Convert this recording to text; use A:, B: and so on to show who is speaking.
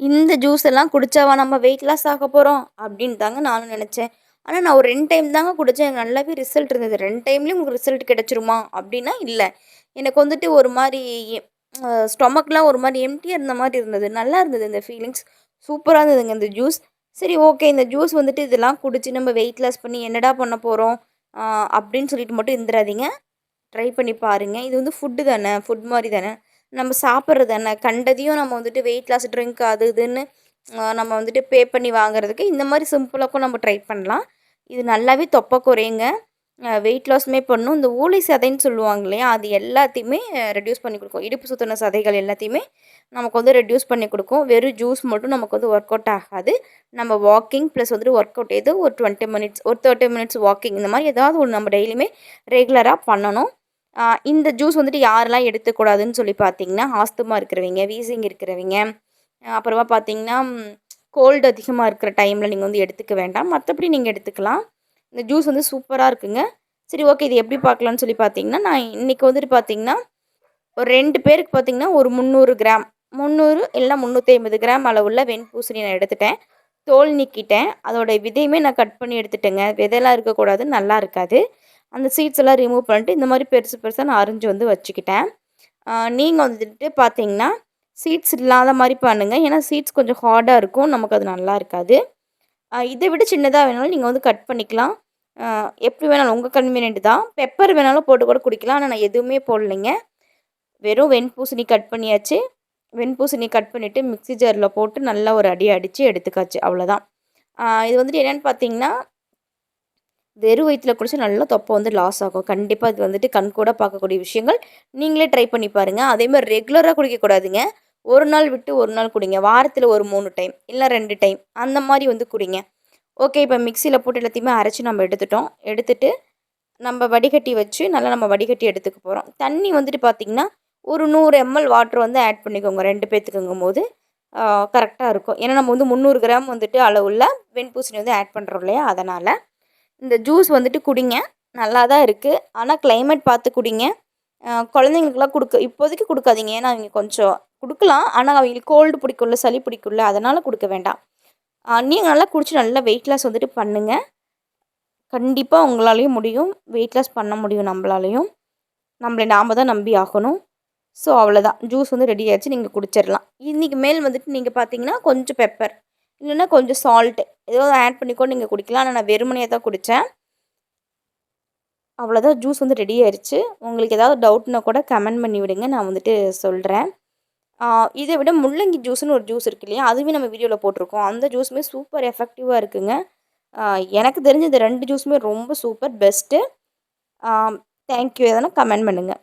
A: இந்த ஜூஸ் எல்லாம் குடிச்சாவா நம்ம வெயிட் லாஸ் ஆக போகிறோம் அப்படின்னு தாங்க நானும் நினச்சேன். ஆனால் நான் ஒரு ரெண்டு டைம் தாங்க குடித்தேன் எனக்கு நல்லாவே ரிசல்ட் இருந்தது. ரெண்டு டைம்லேயும் உங்களுக்கு ரிசல்ட் கிடச்சிருமா? அப்படின்னா இல்லை. எனக்கு வந்துட்டு ஒரு மாதிரி ஸ்டொமக்லாம் ஒரு மாதிரி எம்டியாக இருந்த மாதிரி இருந்தது. நல்லா இருந்தது இந்த ஃபீலிங்ஸ் சூப்பராக இருந்ததுங்க இந்த ஜூஸ் சரி ஓகே இந்த ஜூஸ் வந்துட்டு இதெல்லாம் குடிச்சு நம்ம வெயிட் லாஸ் பண்ணி என்னடா பண்ண போகிறோம் அப்படின்னு சொல்லிட்டு மட்டும் இருந்துடாதீங்க ட்ரை பண்ணி பாருங்கள் இது வந்து ஃபுட்டு தானே? ஃபுட் மாதிரி தானே? நம்ம சாப்பிட்றது என்ன? கண்டதையும் நம்ம வந்துட்டு வெயிட் லாஸ் ட்ரிங்க் அது இதுன்னு நம்ம வந்துட்டு பே பண்ணி வாங்குறதுக்கு இந்த மாதிரி சிம்பிளாக்கும் நம்ம ட்ரை பண்ணலாம். இது நல்லாவே தொப்பை குறையுங்க. வெயிட் லாஸ்மே பண்ணும். இந்த ஊளை சதைன்னு சொல்லுவாங்க இல்லையா அது எல்லாத்தையுமே ரெடியூஸ் பண்ணி கொடுக்கும். இடுப்பு சுத்தின சதைகள் எல்லாத்தையுமே நமக்கு வந்து ரெடியூஸ் பண்ணி கொடுக்கும். வெறும் ஜூஸ் மட்டும் நமக்கு வந்து ஒர்க் அவுட் ஆகாது. நம்ம வாக்கிங் ப்ளஸ் வந்துட்டு ஒர்க் அவுட் ஏதோ ஒரு டுவெண்ட்டி மினிட்ஸ் ஒரு தேர்ட்டி மினிட்ஸ் வாக்கிங் இந்த மாதிரி ஏதாவது ஒன்று நம்ம டெய்லியுமே ரெகுலராக பண்ணணும். இந்த ஜூஸ் வந்துட்டு யாரெல்லாம் எடுத்துக்கூடாதுன்னு சொல்லி பார்த்தீங்கன்னா ஆஸ்துமா இருக்கிறவங்க வீசிங் இருக்கிறவங்க அப்புறமா பார்த்தீங்கன்னா கோல்டு அதிகமாக இருக்கிற டைமில் நீங்கள் வந்து எடுத்துக்க வேண்டாம். மற்றபடி நீங்கள் எடுத்துக்கலாம். இந்த ஜூஸ் வந்து சூப்பராக இருக்குங்க. சரி ஓகே இது எப்படி பார்க்கலான்னு சொல்லி பார்த்தீங்கன்னா நான் இன்றைக்கி வந்துட்டு பார்த்தீங்கன்னா ஒரு ரெண்டு பேருக்கு பார்த்தீங்கன்னா ஒரு முந்நூறு கிராம் முந்நூறு இல்லை முந்நூற்றி ஐம்பது கிராம் அளவுள்ள வெண்பூசணி நான் எடுத்துட்டேன். தோல் நீக்கிட்டேன். அதோடய விதையுமே நான் கட் பண்ணி எடுத்துட்டேங்க. விதையெல்லாம் இருக்கக்கூடாது நல்லா இருக்காது. அந்த சீட்ஸ் எல்லாம் ரிமூவ் பண்ணிட்டு இந்த மாதிரி பெருசு பெருசாக நான் அரிஞ்சு வந்து வச்சுக்கிட்டேன். நீங்கள் வந்துட்டு பார்த்தீங்கன்னா சீட்ஸ் இல்லாத மாதிரி பண்ணுங்கள் ஏன்னா சீட்ஸ் கொஞ்சம் ஹார்டாக இருக்கும். நமக்கு அது நல்லா இருக்காது. இதை விட சின்னதாக வேணாலும் நீங்கள் வந்து கட் பண்ணிக்கலாம். எப்படி வேணாலும் உங்கள் கன்வீனியன்ட் தான். பெப்பர் வேணாலும் போட்டு கூட குடிக்கலாம். ஆனால் நான் எதுவுமே போடலைங்க. வெறும் வெண்பூசணி கட் பண்ணியாச்சு. வெண்பூசணி கட் பண்ணிவிட்டு மிக்ஸி ஜாரில் போட்டு நல்லா ஒரு அடி அடித்து எடுத்துக்காச்சு. அவ்வளோதான் இது வந்துட்டு என்னென்னு பார்த்தீங்கன்னா வெறும் வயிற்றில் குடிச்சா நல்லா தொப்பை வந்து லாஸ் ஆகும். கண்டிப்பாக இது வந்துட்டு கண் கூட பார்க்கக்கூடிய விஷயங்கள். நீங்களே ட்ரை பண்ணி பாருங்கள் அதேமாதிரி ரெகுலராக குடிக்கக்கூடாதுங்க ஒரு நாள் விட்டு ஒரு நாள் குடிங்க. வாரத்தில் ஒரு மூணு டைம் இல்லை ரெண்டு டைம் அந்த மாதிரி வந்து குடிங்க. ஓகே இப்போ மிக்சியில் போட்டு எல்லாத்தையுமே அரைச்சி நம்ம எடுத்துட்டோம். எடுத்துட்டு நம்ம வடிகட்டி வச்சு நல்லா நம்ம வடிகட்டி எடுத்துக்க போகிறோம் தண்ணி வந்துட்டு பார்த்திங்கன்னா ஒரு நூறு எம்எல் வாட்டர் வந்து ஆட் பண்ணிக்கோங்க. ரெண்டு பேர்த்துக்குங்கும் போது கரெக்டாக இருக்கும். ஏன்னா நம்ம வந்து முந்நூறு கிராம் வந்துட்டு அளவுள்ள வெண்பூசணி வந்து ஆட் பண்ணுறோம் இல்லையா? அதனால் இந்த ஜூஸ் வந்துட்டு குடிங்க. நல்லா தான் இருக்குது ஆனால் கிளைமேட் பார்த்து குடிங்க. குழந்தைங்களுக்குலாம் கொடுக்க இப்போதைக்கு கொடுக்காதீங்க. ஏன்னா அவங்க கொஞ்சம் கொடுக்கலாம். ஆனால் அவங்களுக்கு கோல்டு பிடிக்கும்ல சளி பிடிக்கும்ல அதனால் கொடுக்க வேண்டாம். நீங்கள் நல்லா குடிச்சு நல்லா வெயிட் லாஸ் வந்துட்டு பண்ணுங்கள் கண்டிப்பாக உங்களாலேயும் முடியும். வெயிட் லாஸ் பண்ண முடியும் நம்மளாலையும். நம்மளை நாம் தான் நம்பி ஆகணும். ஸோ அவ்வளோதான் ஜூஸ் வந்து ரெடி ஆகிடுச்சு நீங்கள் குடிச்சிடலாம் இன்றைக்கி மேல் வந்துட்டு நீங்கள் பார்த்தீங்கன்னா கொஞ்சம் பெப்பர் இல்லைன்னா கொஞ்சம் சால்ட்டு ஏதோ ஆட் பண்ணிக்கோ நீங்கள் குடிக்கலாம். ஆனால் நான் வெறுமனையாக தான் குடித்தேன் அவ்வளோதான் ஜூஸ் வந்து ரெடி ஆயிடுச்சு உங்களுக்கு ஏதாவது டவுட்னா கூட கமெண்ட் பண்ணி விடுங்க. நான் வந்துட்டு சொல்கிறேன் இதை விட முள்ளங்கி ஜூஸ்னு ஒரு ஜூஸ் இருக்கு இல்லையா? அதுவே நம்ம வீடியோவில் போட்டிருக்கோம். அந்த ஜூஸுமே சூப்பர் எஃபெக்டிவாக இருக்குங்க. எனக்கு தெரிஞ்ச இந்த ரெண்டு ஜூஸுமே ரொம்ப சூப்பர் பெஸ்ட்டு தேங்க்யூ எதனா கமெண்ட் பண்ணுங்கள்